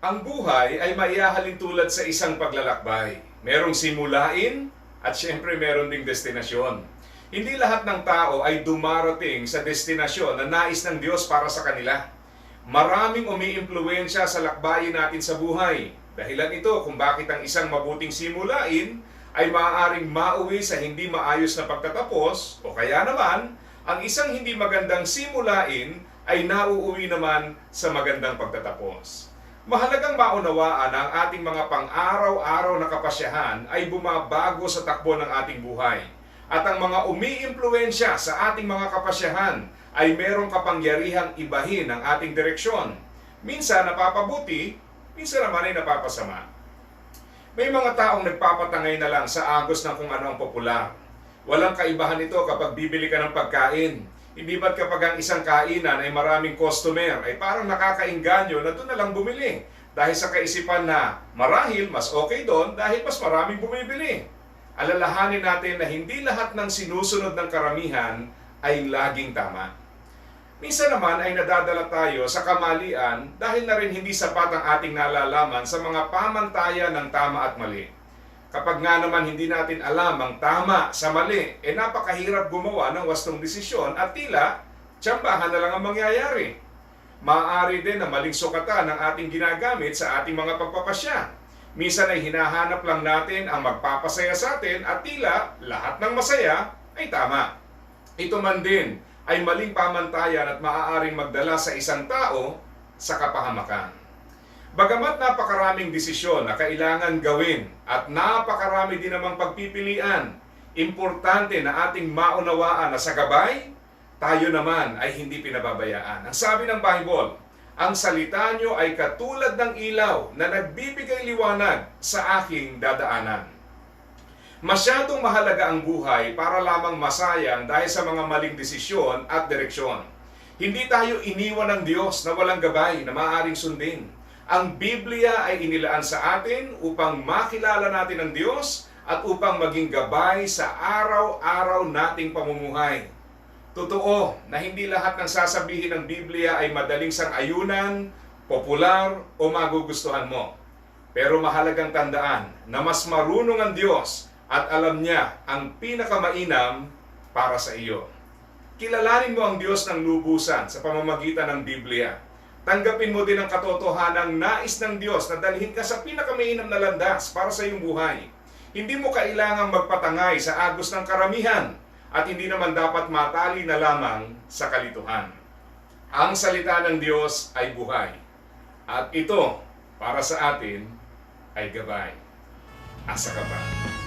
Ang buhay ay maiahalin tulad sa isang paglalakbay. Merong simulain at syempre meron ding destinasyon. Hindi lahat ng tao ay dumarating sa destinasyon na nais ng Diyos para sa kanila. Maraming umiimpluwensya sa lakbayin natin sa buhay. Dahilan ito kung bakit ang isang mabuting simulain ay maaaring mauwi sa hindi maayos na pagtatapos o kaya naman ang isang hindi magandang simulain ay nauuwi naman sa magandang pagtatapos. Mahalagang maunawaan na ang ating mga pang-araw-araw na kapasyahan ay bumabago sa takbo ng ating buhay. At ang mga umiimpluwensya sa ating mga kapasyahan ay merong kapangyarihang ibahin ang ating direksyon. Minsan napapabuti, minsan naman ay napapasama. May mga taong nagpapatangay na lang sa agos ng kung ano ang popular. Walang kaibahan ito kapag bibili ka ng pagkain. Hindi ba't kapag ang isang kainan ay maraming customer, ay parang nakakainganyo na doon na lang bumili. Dahil sa kaisipan na marahil mas okay doon dahil mas maraming bumibili. Alalahanin natin na hindi lahat ng sinusunod ng karamihan ay laging tama. Minsan naman ay nadadala tayo sa kamalian dahil na rin hindi sapat ang ating nalalaman sa mga pamantayan ng tama at mali. Kapag nga naman hindi natin alam ang tama sa mali, eh napakahirap gumawa ng wastong desisyon at tila, tsambahan na lang ang mangyayari. Maaari din na maling sukatan ang ating ginagamit sa ating mga pagpapasya. Minsan ay hinahanap lang natin ang magpapasaya sa atin at tila lahat ng masaya ay tama. Ito man din ay maling pamantayan at maaaring magdala sa isang tao sa kapahamakan. Bagamat napakaraming desisyon na kailangan gawin at napakarami din namang pagpipilian, importante na ating maunawaan na sa gabay, tayo naman ay hindi pinababayaan. Ang sabi ng Bible, ang salita nyo ay katulad ng ilaw na nagbibigay liwanag sa aking dadaanan. Masyadong mahalaga ang buhay para lamang masayang dahil sa mga maling desisyon at direksyon. Hindi tayo iniwan ng Diyos na walang gabay na maaaring sundin. Ang Biblia ay inilaan sa atin upang makilala natin ang Diyos at upang maging gabay sa araw-araw nating pamumuhay. Totoo na hindi lahat ng sasabihin ng Biblia ay madaling sang-ayunan, popular o magugustuhan mo. Pero mahalagang tandaan na mas marunong ang Diyos at alam niya ang pinakamainam para sa iyo. Kilalanin mo ang Diyos ng lubusan sa pamamagitan ng Biblia. Tanggapin mo din ang katotohanang nais ng Diyos na dalhin ka sa pinakamainam na landas para sa iyong buhay. Hindi mo kailangang magpatangay sa agos ng karamihan at hindi naman dapat matali na lamang sa kalituhan. Ang salita ng Diyos ay buhay. At ito, para sa atin, ay gabay. Asa ka pa.